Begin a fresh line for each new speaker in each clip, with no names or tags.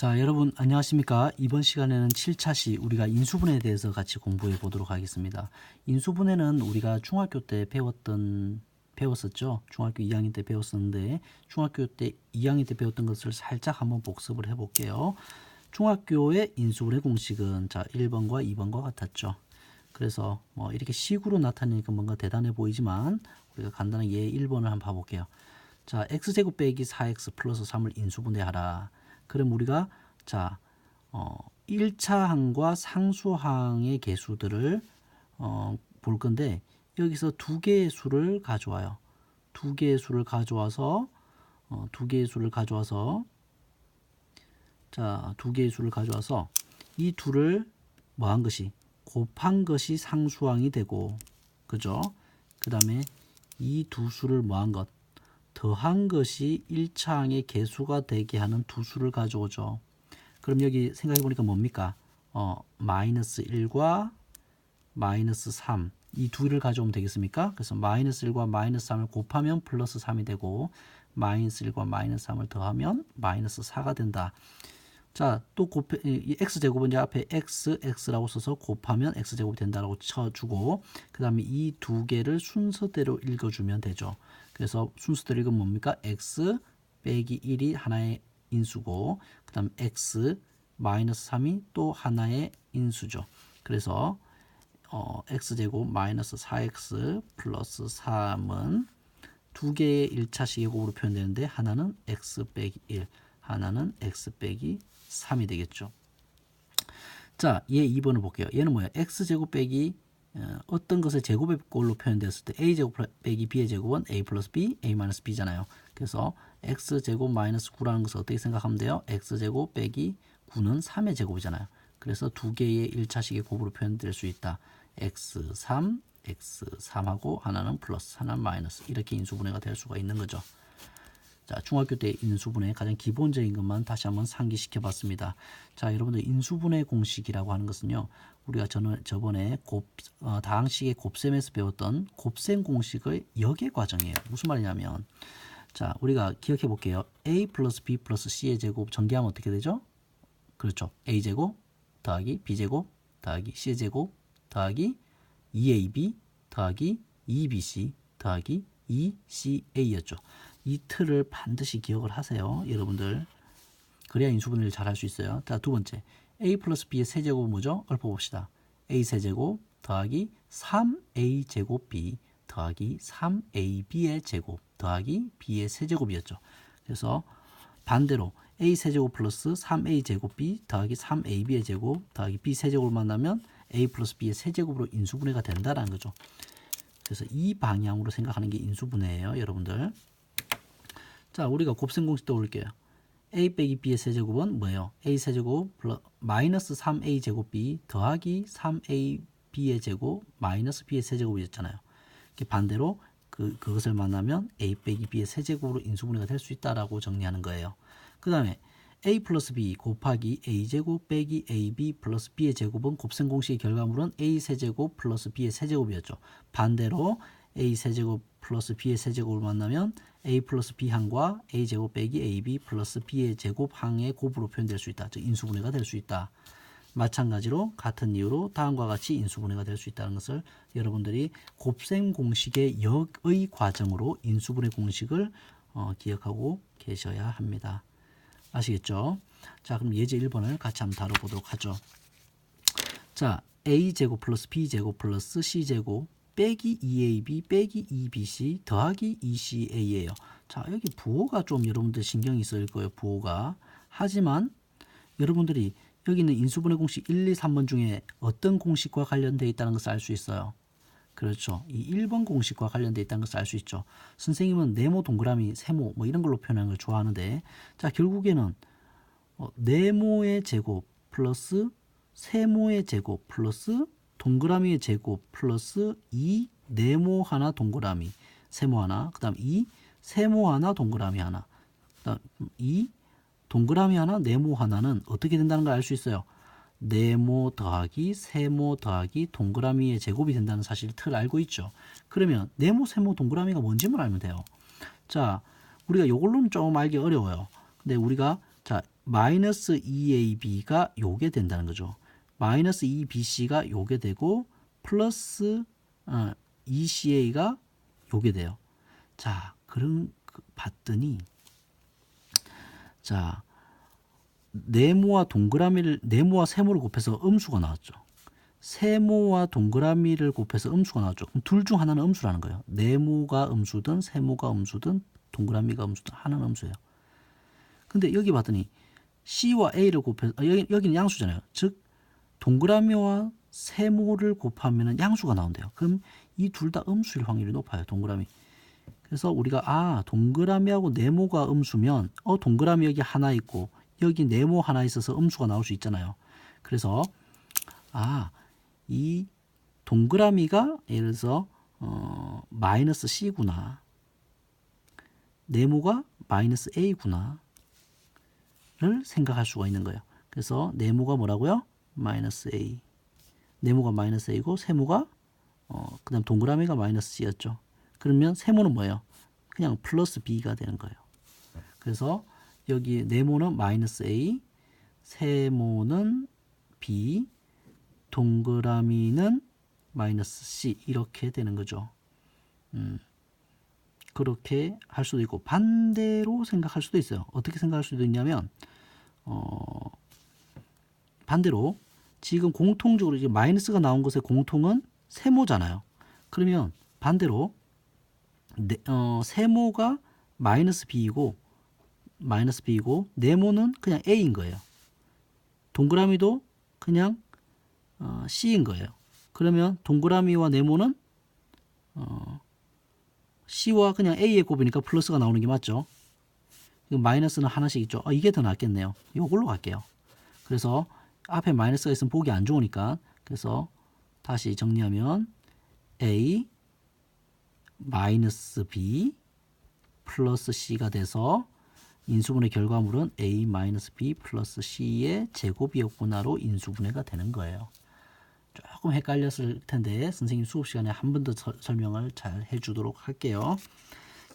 자, 여러분 안녕하십니까? 이번 시간에는 7차시 우리가 인수분해에 대해서 같이 공부해 보도록 하겠습니다. 인수분해는 우리가 중학교 때 배웠던 배웠었죠. 중학교 2학년 때 배웠었는데 중학교 때 2학년 때 배웠던 것을 살짝 한번 복습을 해 볼게요. 중학교의 인수분해 공식은 자, 1번과 2번과 같았죠. 그래서 뭐 이렇게 식으로 나타내니까 뭔가 대단해 보이지만 우리가 간단하게 얘 1번을 한번 봐 볼게요. 자, x제곱 빼기 4x 플러스 3을 인수분해하라. 그럼 우리가 자, 어, 1차 항과 상수 항의 개수들을 어, 볼 건데 여기서 두 개의 수를 가져와요. 두 개의 수를 가져와서 어, 두 개의 수를 가져와서 자, 두 개의 수를 가져와서 이 둘을 뭐 한 것이 곱한 것이 상수항이 되고 그죠? 그다음에 이 두 수를 뭐 한 것 더한 것이 1차항의 개수가 되게 하는 두 수를 가져오죠. 그럼 여기 생각해 보니까 뭡니까? 어, 마이너스 1과 마이너스 3. 이 둘을 가져오면 되겠습니까? 그래서 마이너스 1과 마이너스 3을 곱하면 플러스 3이 되고 마이너스 1과 마이너스 3을 더하면 마이너스 4가 된다. 자, 또 곱해 이 x제곱은 이제 앞에 x, x라고 써서 곱하면 x제곱이 된다라고 쳐주고 그 다음에 이 두 개를 순서대로 읽어주면 되죠. 그래서 순서대로 읽으면 뭡니까? x 빼기 1이 하나의 인수고 그 다음 x 마이너스 3이 또 하나의 인수죠. 그래서 어, x제곱 마이너스 4x 플러스 3은 두 개의 1차식 예곱으로 표현되는데 하나는 x 빼기 1 하나는 x 빼기 3이 되겠죠. 자, 얘 2번을 볼게요. 얘는 뭐야? x제곱 빼기 어, 어떤 것의 제곱의 꼴로 표현되었을 때 a제곱 빼기 b의 제곱은 a 플러스 b, a 마이너스 b잖아요. 그래서 x제곱 마이너스 9라는 것을 어떻게 생각하면 돼요? x제곱 빼기 9는 3의 제곱이잖아요. 그래서 두 개의 1차식의 곱으로 표현될 수 있다. x3, x3하고 하나는 플러스, 하나는 마이너스 이렇게 인수분해가 될 수가 있는 거죠. 자, 중학교 때 인수분해 가장 기본적인 것만 다시 한번 상기시켜 봤습니다. 자, 여러분들 인수분해 공식이라고 하는 것은요. 우리가 저는 저번에 곱 어, 다항식의 곱셈에서 배웠던 곱셈 공식의 역의 과정이에요. 무슨 말이냐면 자, 우리가 기억해 볼게요. a 플러스 b 플러스 c의 제곱 전개하면 어떻게 되죠? 그렇죠. a 제곱 더하기 b 제곱 더하기 c 제곱 더하기 2ab 더하기 2bc 더하기 2ca였죠. 이 틀을 반드시 기억을 하세요. 여러분들. 그래야 인수분해를 잘 할 수 있어요. 자, 두 번째. a 플러스 b의 세제곱은 뭐죠? 읊어봅시다. a 세제곱 더하기 3a 제곱 b 더하기 3ab의 제곱 더하기 b의 세제곱이었죠. 그래서 반대로 a 세제곱 플러스 3a 제곱 b 더하기 3ab의 제곱 더하기 b 세제곱을 만나면 a 플러스 b의 세제곱으로 인수분해가 된다라는 거죠. 그래서 이 방향으로 생각하는 게 인수분해예요, 여러분들. 자, 우리가 곱셈 공식 떠올릴게요. a 빼기 b의 세제곱은 뭐예요? a 세제곱 마이너스 3a 제곱 b 더하기 3a b의 제곱 마이너스 b의 세제곱이었잖아요. 반대로 그 그것을 만나면 a 빼기 b의 세제곱으로 인수분해가 될 수 있다라고 정리하는 거예요. 그 다음에 a 플러스 b 곱하기 a 제곱 빼기 ab 플러스 b의 제곱은 곱셈 공식의 결과물은 a 세제곱 플러스 b의 세제곱이었죠. 반대로 a 세제곱 플러스 b의 세제곱을 만나면 a 플러스 b 항과 a 제곱 빼기 ab 플러스 b의 제곱 항의 곱으로 표현될 수 있다. 즉 인수분해가 될 수 있다. 마찬가지로 같은 이유로 다음과 같이 인수분해가 될 수 있다는 것을 여러분들이 곱셈 공식의 역의 과정으로 인수분해 공식을 어, 기억하고 계셔야 합니다. 아시겠죠? 자, 그럼 예제 1번을 같이 한번 다뤄보도록 하죠. 자, a제곱 플러스 b제곱 플러스 c제곱 빼기 2ab 빼기 2bc 더하기 2ca예요. 자, 여기 부호가 좀 여러분들 신경이 쓰일 거예요. 부호가. 하지만 여러분들이 여기 있는 인수분해 공식 1, 2, 3번 중에 어떤 공식과 관련되어 있다는 것을 알 수 있어요. 그렇죠. 이 1번 공식과 관련되어 있다는 것을 알 수 있죠. 선생님은 네모, 동그라미, 세모 뭐 이런 걸로 표현하는 걸 좋아하는데 자 결국에는 어, 네모의 제곱 플러스 세모의 제곱 플러스 동그라미의 제곱 플러스 2 네모 하나 동그라미 세모 하나 그 다음 2 세모 하나 동그라미 하나 그 다음 2 동그라미 하나 네모 하나는 어떻게 된다는 걸 알 수 있어요. 네모 더하기 세모 더하기 동그라미의 제곱이 된다는 사실을 틀 알고 있죠. 그러면 네모 세모 동그라미가 뭔지만 알면 돼요. 자 우리가 이걸로는 좀 알기 어려워요. 근데 우리가 자 마이너스 2ab가 요게 된다는 거죠. 마이너스 2bc가 요게 되고 플러스 어, 2ca가 요게 돼요. 자, 그런 그 봤더니 자 네모와 동그라미를 네모와 세모를 곱해서 음수가 나왔죠. 세모와 동그라미를 곱해서 음수가 나왔죠. 그럼 둘 중 하나는 음수라는 거예요. 네모가 음수든 세모가 음수든 동그라미가 음수든 하나는 음수예요. 근데 여기 봤더니 C와 A를 곱해서 아, 여기 여기는 양수잖아요. 즉 동그라미와 세모를 곱하면 양수가 나온대요. 그럼 이 둘 다 음수일 확률이 높아요. 동그라미. 그래서 우리가 아 동그라미하고 네모가 음수면 어 동그라미 여기 하나 있고 여기 네모 하나 있어서 음수가 나올 수 있잖아요. 그래서 아 이 동그라미가 예를 들어서 어, 마이너스 c구나 네모가 마이너스 a구나를 생각할 수가 있는 거예요. 그래서 네모가 뭐라고요? 마이너스 a 네모가 마이너스 a고 세모가 어, 그 다음 동그라미가 마이너스 c였죠. 그러면 세모는 뭐예요? 그냥 플러스 b가 되는 거예요. 그래서 여기 네모는 마이너스 a, 세모는 b, 동그라미는 마이너스 c 이렇게 되는 거죠. 음, 그렇게 할 수도 있고 반대로 생각할 수도 있어요. 어떻게 생각할 수도 있냐면 어, 반대로 지금 공통적으로 이제 마이너스가 나온 것의 공통은 세모잖아요. 그러면 반대로 네, 어, 세모가 마이너스 b이고 마이너스 b이고 네모는 그냥 a인 거예요. 동그라미도 그냥 어, c인 거예요. 그러면 동그라미와 네모는 어, c와 그냥 a의 곱이니까 플러스가 나오는 게 맞죠. 마이너스는 하나씩 있죠. 아, 이게 더 낫겠네요. 이걸로 갈게요. 그래서 앞에 마이너스가 있으면 보기 안 좋으니까 그래서 다시 정리하면 a 마이너스 b 플러스 c가 돼서 인수분해 결과물은 a 마이너스 b 플러스 c의 제곱이었구나로 인수분해가 되는 거예요. 조금 헷갈렸을 텐데 선생님 수업 시간에 한 번 더 설명을 잘 해주도록 할게요.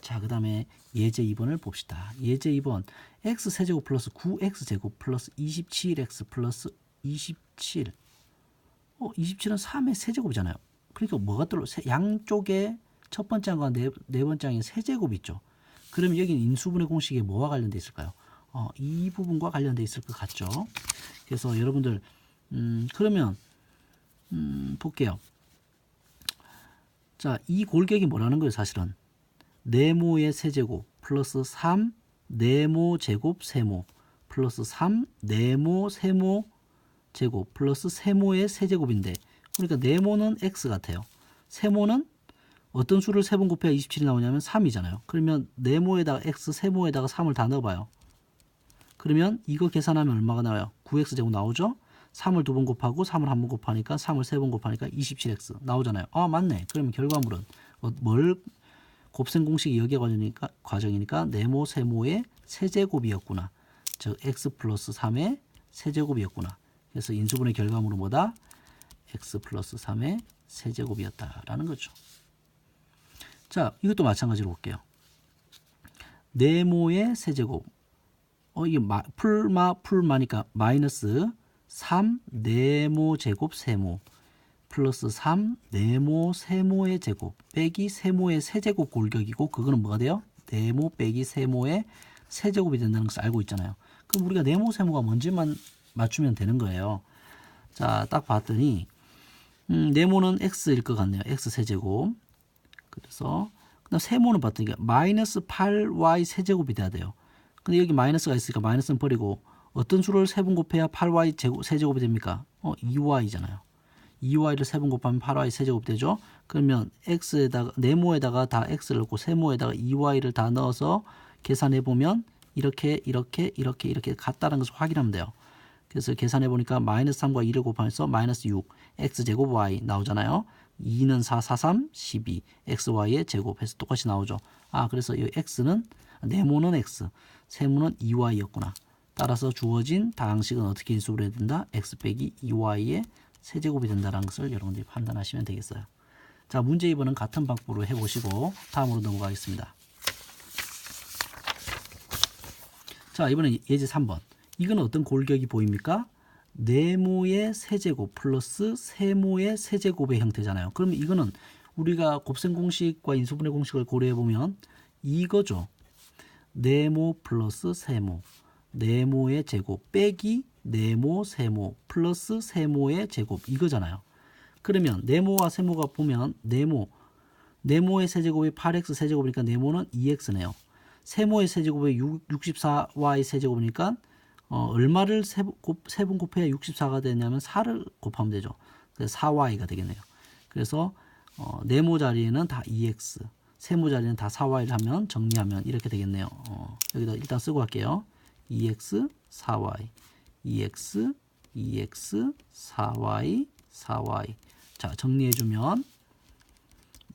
자, 그 다음에 예제 2번을 봅시다. 예제 2번 x 세제곱 플러스 9x 제곱 플러스 27x 플러스 27 어, 27은 3의 세제곱이잖아요. 그러니까 뭐가 떨어 양쪽에 첫 번째 항과 네, 네 번째 항에 세제곱 있죠. 그러면 여기는 인수분해 공식에 뭐와 관련돼 있을까요? 어, 이 부분과 관련돼 있을 것 같죠. 그래서 여러분들 음, 그러면 음, 볼게요. 자, 이 골격이 뭐라는 거예요, 사실은? 네모의 세제곱 플러스 3 네모 제곱 세모 플러스 3 네모 세모 제곱 플러스 세모의 세제곱인데 그러니까 네모는 x 같아요. 세모는 어떤 수를 세 번 곱해야 27이 나오냐면 3이잖아요. 그러면 네모에다가 x, 세모에다가 3을 다 넣어봐요. 그러면 이거 계산하면 얼마가 나와요? 9x 제곱 나오죠? 3을 두 번 곱하고 3을 한 번 곱하니까 3을 세 번 곱하니까 27x 나오잖아요. 아 맞네. 그러면 결과물은 어, 뭘 곱셈 공식이 여기에 과정이니까, 과정이니까 네모 세모의 세제곱이었구나. 즉 x 플러스 3의 세제곱이었구나. 그래서 인수분의 결과물은 뭐다? x 플러스 3의 세제곱이었다라는 거죠. 자, 이것도 마찬가지로 볼게요. 네모의 세제곱. 어, 이게 마, 풀마, 풀마니까 마이너스 3 네모 제곱 세모 플러스 3 네모 세모의 제곱 빼기 세모의 세제곱 골격이고 그거는 뭐가 돼요? 네모 빼기 세모의 세제곱이 된다는 것을 알고 있잖아요. 그럼 우리가 네모 세모가 뭔지만 맞추면 되는 거예요. 자, 딱 봤더니 음, 네모는 x일 것 같네요. x 세제곱. 그래서 그다음 세모는 봤더니 마이너스 8y 세제곱이 돼야 돼요. 근데 여기 마이너스가 있으니까 마이너스는 버리고 어떤 수를 세 번 곱해야 8y 제곱, 세제곱이 됩니까? 어, 2y잖아요. 2y를 세 번 곱하면 8y 세제곱 되죠. 그러면 x에다가 네모에다가 다 x를 넣고 세모에다가 2y를 다 넣어서 계산해 보면 이렇게 이렇게 이렇게 이렇게 같다는 것을 확인하면 돼요. 그래서 계산해 보니까 마이너스 3과 2를 곱하면서 마이너스 6 x 제곱 y 나오잖아요. 2는 4, 4, 3, 12 xy의 제곱해서 똑같이 나오죠. 아 그래서 이 x는 네모는 x, 세모는 2y였구나. 따라서 주어진 다항식은 어떻게 인수를 해야 된다? x 빼기 2y의 세제곱이 된다는 것을 여러분들이 판단하시면 되겠어요. 자, 문제 2번은 같은 방법으로 해보시고 다음으로 넘어가겠습니다. 자, 이번엔 예제 3번. 이건 어떤 골격이 보입니까? 네모의 세제곱 플러스 세모의 세제곱의 형태잖아요. 그러면 이거는 우리가 곱셈 공식과 인수분해 공식을 고려해 보면 이거죠. 네모 플러스 세모. 네모의 제곱 빼기 네모 세모 플러스 세모의 제곱 이거잖아요. 그러면 네모와 세모가 보면 네모 네모의 세제곱이 8x 세제곱이니까 네모는 2x네요. 세모의 세제곱이 64y 세제곱이니까 어, 얼마를 세분 곱해야 64가 되냐면 4를 곱하면 되죠. 그래서 4y가 되겠네요. 그래서 어, 네모 자리에는 다 2x, 세모 자리에는 다 4y를 하면 정리하면 이렇게 되겠네요. 어, 여기다 일단 쓰고 갈게요. 2x, 4y, 2x, 2x, 4y, 4y. 자, 정리해주면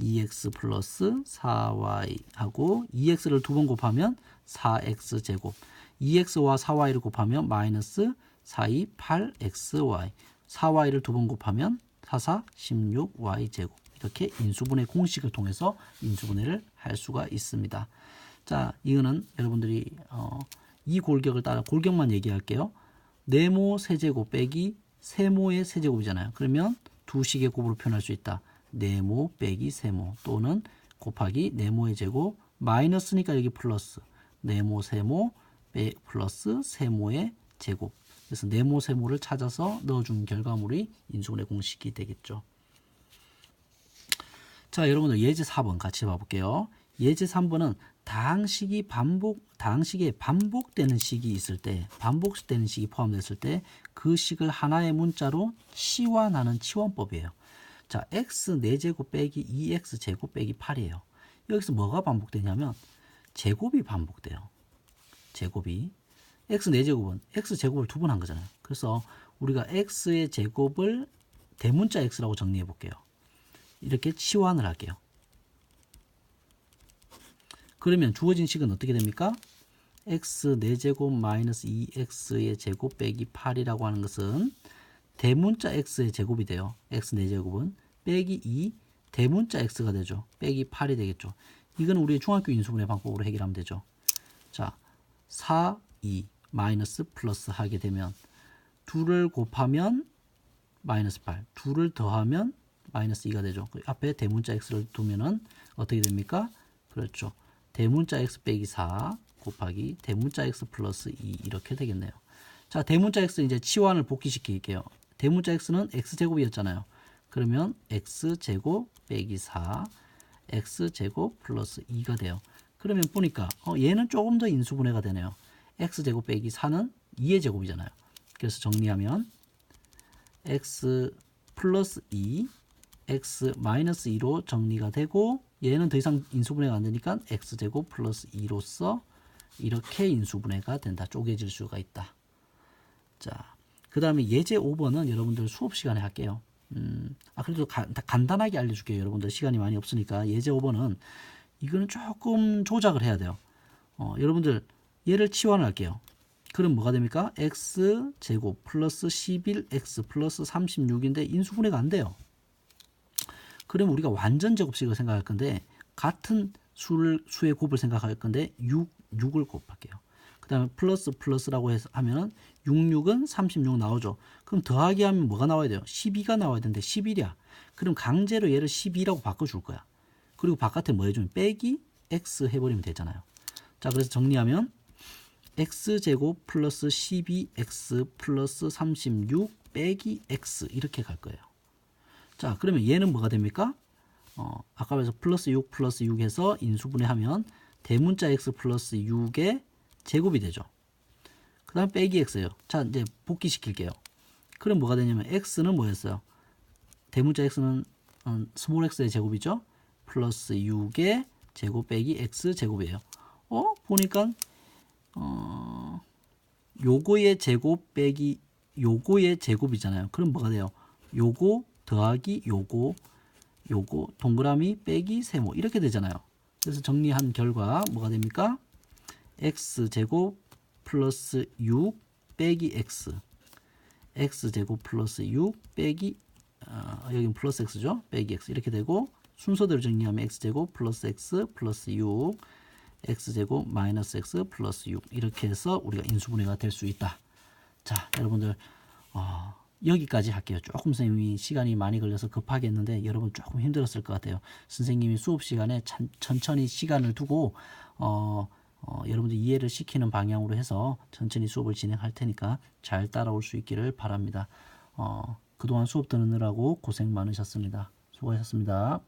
2x 플러스 4y 하고 2x를 두 번 곱하면 4x 제곱 2x와 4y를 곱하면 마이너스 4, 2, 8xy 4y를 두 번 곱하면 4, 4, 16y 제곱 이렇게 인수분해 공식을 통해서 인수분해를 할 수가 있습니다. 자, 이거는 여러분들이 어, 이 골격을 따라 골격만 얘기할게요. 네모 세제곱 빼기 세모의 세제곱이잖아요. 그러면 두 식의 곱으로 표현할 수 있다. 네모 빼기 세모 또는 곱하기 네모의 제곱 마이너스니까 여기 플러스 네모 세모 빼 플러스 세모의 제곱 그래서 네모 세모를 찾아서 넣어준 결과물이 인수분해 공식이 되겠죠. 자 여러분들 예제 4번 같이 봐볼게요. 예제 3번은 다항식이 반복 다항식에 반복되는 식이 있을 때 반복되는 식이 포함됐을 때 그 식을 하나의 문자로 치환하는 치환법이에요. 자, x 4제곱 빼기 2x 제곱 빼기 8이에요. 여기서 뭐가 반복되냐면 제곱이 반복돼요. 제곱이 x 4제곱은 x 제곱을 두 번 한 거잖아요. 그래서 우리가 x의 제곱을 대문자 x라고 정리해 볼게요. 이렇게 치환을 할게요. 그러면 주어진 식은 어떻게 됩니까? x 4제곱 마이너스 2x의 제곱 빼기 8이라고 하는 것은 대문자 x의 제곱이 돼요. x 4제곱은 빼기 2 대문자 x가 되죠. 빼기 8이 되겠죠. 이건 우리 중학교 인수분해 방법으로 해결하면 되죠. 자, 4, 2 마이너스 플러스 하게 되면 둘을 곱하면 마이너스 8, 둘을 더하면 마이너스 2가 되죠. 그 앞에 대문자 x를 두면은 어떻게 됩니까? 그렇죠. 대문자 x 빼기 4 곱하기 대문자 x 플러스 2 이렇게 되겠네요. 자, 대문자 x 이제 치환을 복귀시킬게요. 대문자 x는 x제곱이었잖아요. 그러면 x제곱 빼기 4 x제곱 플러스 2가 돼요. 그러면 보니까 어, 얘는 조금 더 인수분해가 되네요. x제곱 빼기 4는 2의 제곱이잖아요. 그래서 정리하면 x 플러스 2 x 마이너스 2로 정리가 되고 얘는 더 이상 인수분해가 안 되니까 x제곱 플러스 2로서 이렇게 인수분해가 된다. 쪼개질 수가 있다. 자, 그 다음에 예제 5번은 여러분들 수업 시간에 할게요. 음, 아, 그래도 가, 간단하게 알려줄게요. 여러분들 시간이 많이 없으니까. 예제 5번은 이거는 조금 조작을 해야 돼요. 어, 여러분들 얘를 치환을 할게요. 그럼 뭐가 됩니까? x 제곱 플러스 11x 플러스 36인데 인수분해가 안 돼요. 그럼 우리가 완전 제곱식을 생각할 건데 같은 수를 수의 곱을 생각할 건데 6 6을 곱할게요. 그 다음에 플러스 플러스라고 해서 하면은 66은 36 나오죠. 그럼 더하기 하면 뭐가 나와야 돼요? 12가 나와야 되는데 11이야. 그럼 강제로 얘를 12라고 바꿔 줄 거야. 그리고 바깥에 뭐 해주면 빼기 x 해버리면 되잖아요. 자, 그래서 정리하면 x 제곱 플러스 12x 플러스 36 빼기 x 이렇게 갈 거예요. 자, 그러면 얘는 뭐가 됩니까? 어, 아까 그래서 플러스 6 플러스 6 해서 인수분해하면 대문자 x 플러스 6의 제곱이 되죠. 그 다음 빼기 x예요. 자, 이제 복귀시킬게요. 그럼 뭐가 되냐면 x는 뭐였어요? 대문자 x는 어, 스몰 x의 제곱이죠. 플러스 6의 제곱 빼기 x 제곱이에요. 어? 보니까 어, 요거의 제곱 빼기 요거의 제곱이잖아요. 그럼 뭐가 돼요? 요거 더하기 요거 요거 동그라미 빼기 세모 이렇게 되잖아요. 그래서 정리한 결과 뭐가 됩니까? x 제곱 플러스 6 빼기 x x 제곱 플러스 6 빼기 어, 여기는 플러스 x죠. 빼기 x 이렇게 되고 순서대로 정리하면 x 제곱 플러스 x 플러스 6 x 제곱 마이너스 x 플러스 6 이렇게 해서 우리가 인수분해가 될 수 있다. 자, 여러분들 어, 여기까지 할게요. 조금 선생님이 시간이 많이 걸려서 급하게 했는데 여러분 조금 힘들었을 것 같아요. 선생님이 수업 시간에 천, 천천히 시간을 두고 어, 어, 여러분들 이해를 시키는 방향으로 해서 천천히 수업을 진행할 테니까 잘 따라올 수 있기를 바랍니다. 어, 그동안 수업 들으느라고 고생 많으셨습니다. 수고하셨습니다.